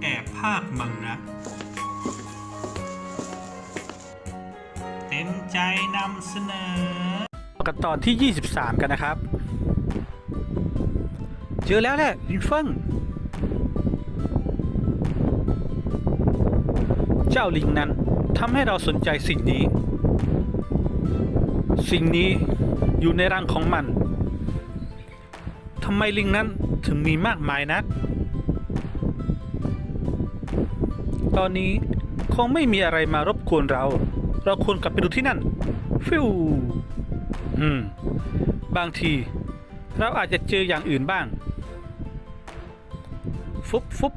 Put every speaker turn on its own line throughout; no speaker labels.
แอบภาคมังนะเต็มใจนำเสนอ
กันตอนที่ 23 กันนะครับ เจอแล้วแหละลินเฟิงเจ้าลิงนั้นทำให้เราสนใจสิ่งนี้ สิ่งนี้อยู่ในรังของมันทำไมลิงนั้นถึงมีมากมายนัก ตอนนี้ คงไม่มีอะไรมารบกวนเรา เราควรกลับไปดูที่นั่น ฟิวอืม บางที เราอาจจะเจออย่างอื่นบ้าง ฟุบฟุบ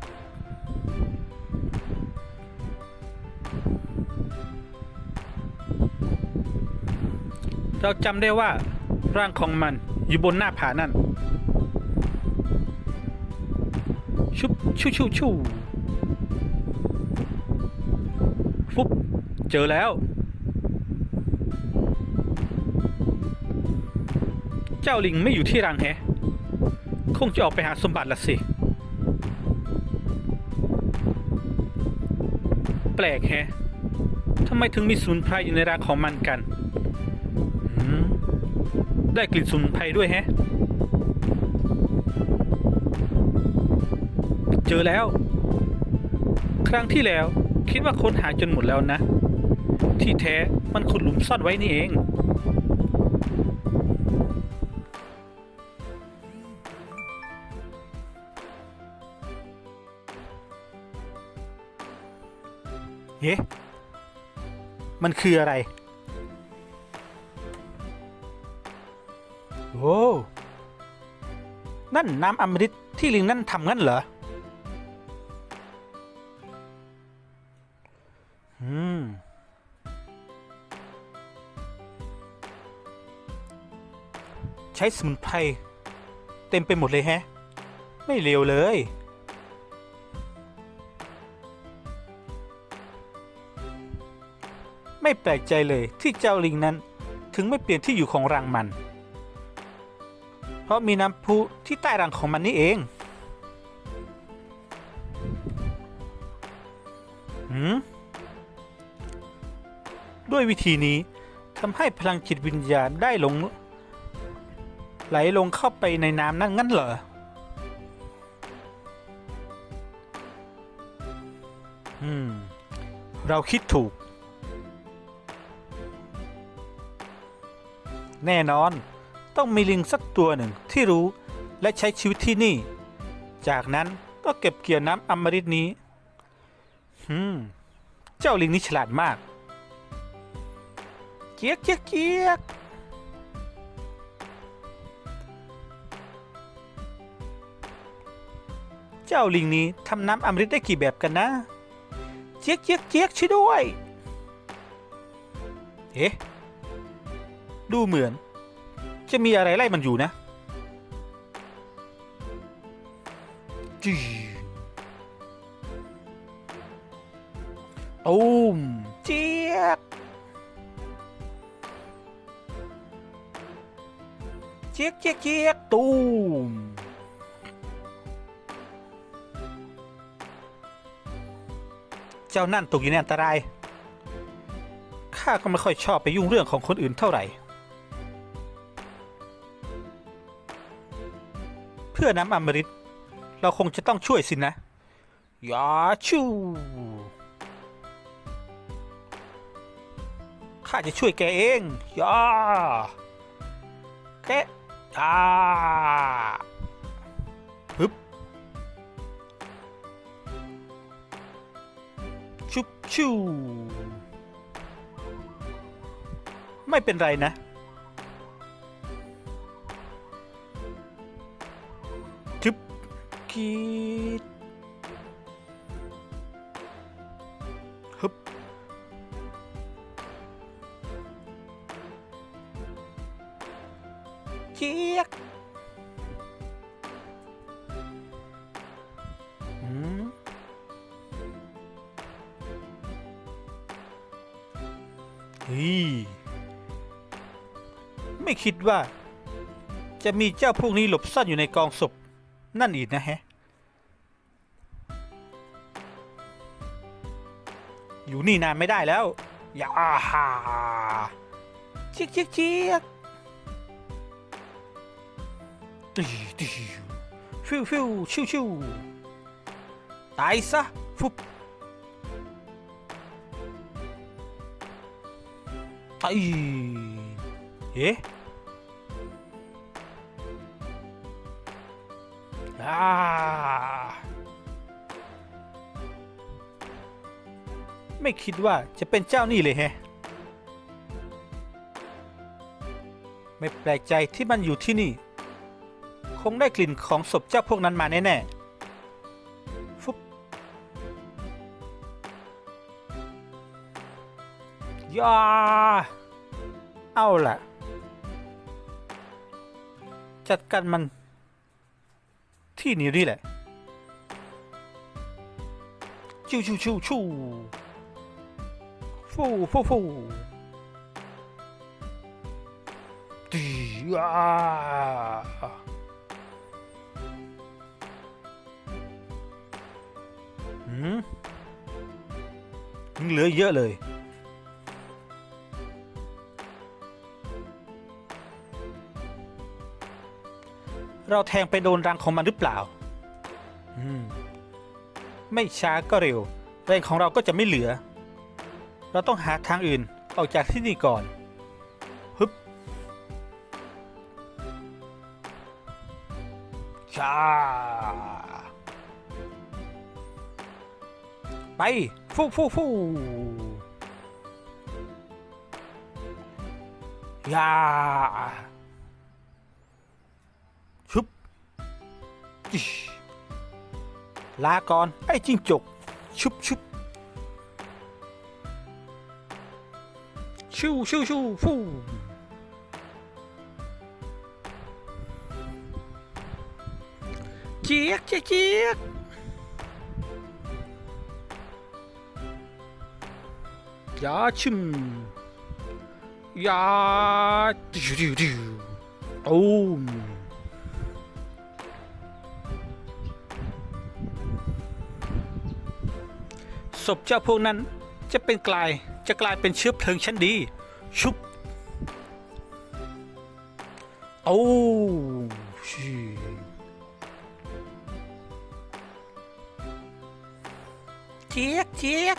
เราจำได้ว่าร่างของมันอยู่บนหน้าผานั่น ชุบชูชูชู เจอแล้ว เจ้าลิงไม่อยู่ที่รังแฮะคงจะออกไปหาสมบัติละสิ แปลกแฮะทำไมถึงมีสมุนไพรอยู่ในรังของมันกัน ได้กลิ่นสมุนไพรด้วยแฮะ เจอแล้ว ครั้งที่แล้วคิดว่าค้นหาจนหมดแล้วนะ ที่แท้มันขุดหลุมซ่อนไว้นี่เอง เฮ้มันคืออะไร โอ้ นั่นน้ำอมฤตที่ลิงนั่นทำงั้นเหรอ สมุนไพรเต็มไปหมดเลยแฮะ ไม่เลวเลย ไม่แปลกใจเลยที่เจ้าลิงนั้นถึงไม่เปลี่ยนที่อยู่ของรังมัน เพราะมีน้ำพุที่ใต้รังของมันนี่เอง หืม ด้วยวิธีนี้ทำให้พลังจิตวิญญาณได้หลง ไหลลงเข้าไปในน้ำนั่นงั้นเหรอ อืม เราคิดถูก แน่นอน ต้องมีลิงสักตัวหนึ่งที่รู้และใช้ชีวิตที่นี่ จากนั้นก็เก็บเกี่ยวน้ำอมฤตนี้ อืม เจ้าลิงนี่ฉลาดมากเกียกเกียกเกียก เจ้าลิงนี้ทำน้ำอมฤตได้กี่แบบกันนะ เจี๊ยกเจี๊ยกเจี๊ยกช่วยด้วย เอ๊ะ ดูเหมือน จะมีอะไรไล่มันอยู่นะจีตูมเจี๊ยกเจี๊ยกเจี๊ยกเจี๊ยกตูม จ้านั่นตกอยู่ในอันตราย ข้าก็ไม่ค่อยชอบไปยุ่งเรื่องของคนอื่นเท่าไหร่ เพื่อน้ำอมฤตเราคงจะต้องช่วยสินะยาชูข้าจะช่วยแกเองยาแกยาฮึบ ชูไม่เป็นไรนะ จึบกีดฮึบเจี๊ยก ฮ้ยไม่คิดว่า จะมีเจ้าพวกนี้หลบซ่อนอยู่ในกองศพนั่นอีกนะฮะ อยู่นี่นานไม่ได้แล้ว อย่าอาหาเชียกเชียกเชียกตีตีฟิวฟิวชิวชิวตายซะ ฟุบ ไอ้เอ๊ะอ่าไม่คิดว่าจะเป็นเจ้านี่เลยแฮะ ไม่แปลกใจที่มันอยู่ที่นี่ คงได้กลิ่นของศพเจ้าพวกนั้นมาแน่ ๆ ยาเอาล่ะ จัดการมัน ที่นี่นี่แหละชูชูชูชูฟูฟูฟูดีอ่าหืมยังเหลือเยอะเลย เราแทงไปโดนรังของมันหรือเปล่า อืม ไม่ช้าก็เร็ว แรงของเราก็จะไม่เหลือ เราต้องหาทางอื่นออกจากที่นี่ก่อน ฮึบชาไป ฟูฟูฟูยา อิ๊ชลาก่อนไอ้จิ้งจก ชุบชุบชูชูชูฟูเจี๊ยกเจี๊ยกเจี๊ยกยาชิมยาดิวดิวดิวโอ้ม ศพเจ้าพวกนั้นจะเป็นกลายจะกลายเป็นเชื้อเพลิงชั้นดี ชุบโอ้ชีเจี๊ยกเจี๊ยก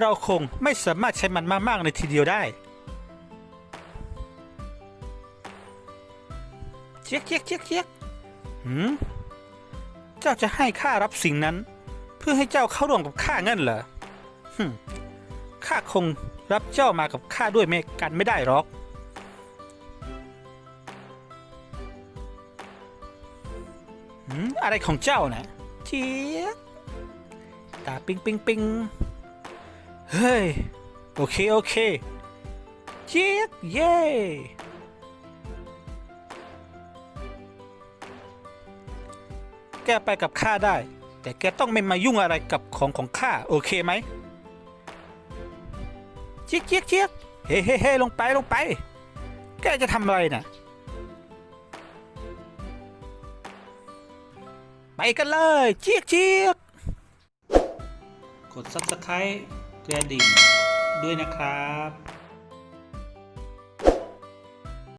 เราคงไม่สามารถใช้มันมาก ๆ ในทีเดียวได้ เจี๊ยกเจี๊ยกเจี๊ยกเจี๊ยกหืมเจ้าจะให้ข้ารับสิ่งนั้น เพื่อให้เจ้าเข้าร่วมกับข้างั้นเหรอหึข้าคงรับเจ้ามากับข้าด้วยไม่กันไม่ได้หรอก หืมอะไรของเจ้านะเจี๊ยกตาปิงปิงปิงเฮ้ย โอเค โอเค เจี๊ยกเย่ แกไปกับข้าได้ แต่แกต้องไม่มายุ่งอะไรกับของของข้าโอเคไหมเจี๊ยกเจี๊ยกเจี๊ยกเฮ้เฮ้เฮ้ลงไปลงไป แกจะทำอะไรน่ะไปกันเลยเจี๊ยกเจี๊ยก
กด subscribe กระดิ่งด้วยนะครับ